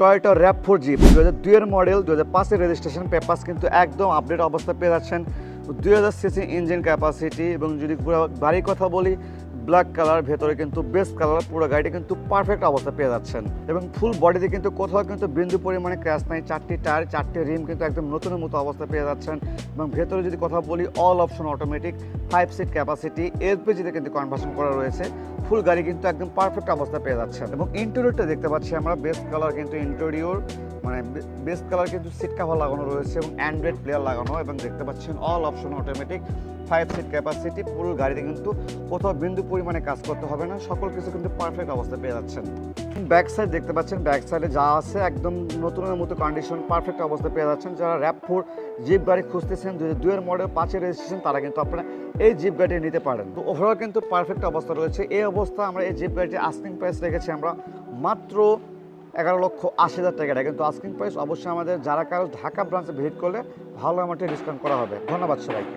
Toyota rap four zip দু হাজার দুইয়ের মডেল দু হাজার পাঁচের রেজিস্ট্রেশন পেপার্স কিন্তু একদম আপডেট অবস্থা পেয়ে যাচ্ছেন। দুই হাজার সিসি ইঞ্জিন ক্যাপাসিটি এবং যদি পুরো গাড়ির কথা বলি ব্ল্যাক কালার, ভেতরে কিন্তু বেস্ট কালার, পুরো গাড়িটা কিন্তু পারফেক্ট অবস্থা পেয়ে যাচ্ছেন। এবং ফুল বডিতে কিন্তু কোথাও কিন্তু বিন্দু পরিমাণে ক্র্যাশ নাই, চারটি টায়ার চারটি রিম কিন্তু একদম নতুনের মতো অবস্থা পেয়ে যাচ্ছেন। এবং ভেতরে যদি কথা বলি all option automatic five seat capacity এলপিজিতে কিন্তু কনভার্সন করা রয়েছে। ফুল গাড়ি কিন্তু একদম পারফেক্ট অবস্থা পেয়ে যাচ্ছেন। এবং ইন্টেরিয়রটা দেখতে পাচ্ছি আমরা বেস্ট কালার কিন্তু ইন্টেরিয়র মানে বেস্ট কালার কিন্তু সিট কাভার লাগানো রয়েছে এবং অ্যান্ড্রয়েড প্লেয়ার লাগানো এবং দেখতে পাচ্ছেন all option automatic five seat capacity পুরো গাড়িতে কিন্তু কোথাও বিন্দু পরিমাণে কাজ করতে হবে না, সকল কিছু কিন্তু পারফেক্ট অবস্থা পেয়ে যাচ্ছেন। ব্যাক সাইড দেখতে পাচ্ছেন ব্যাক সাইডে যা আছে একদম নতুনের মতো কন্ডিশন পারফেক্ট অবস্থা পেয়ে যাচ্ছেন। যারা র্যাপ ফোর জিপ গাড়ি খুঁজতেছেন দুই দুইয়ের মডেল পাঁচের রেজিস্ট্রেশন তারা কিন্তু আপনারা এই জিপ গাড়ি নিতে পারেন। তো ওভারঅল কিন্তু পারফেক্ট অবস্থা রয়েছে। এই অবস্থা আমরা এই জিপ গাড়িটি আস্কিং প্রাইস রেখেছি আমরা মাত্র এগারো লক্ষ আশি হাজার টাকাটা কিন্তু আস্কিং প্রাইস অবশ্যই আমাদের যারা কারও ঢাকা ব্রাঞ্চে ভিজিট করলে ভালো আমাকে ডিসকাউন্ট করা হবে। ধন্যবাদ সবাইকে।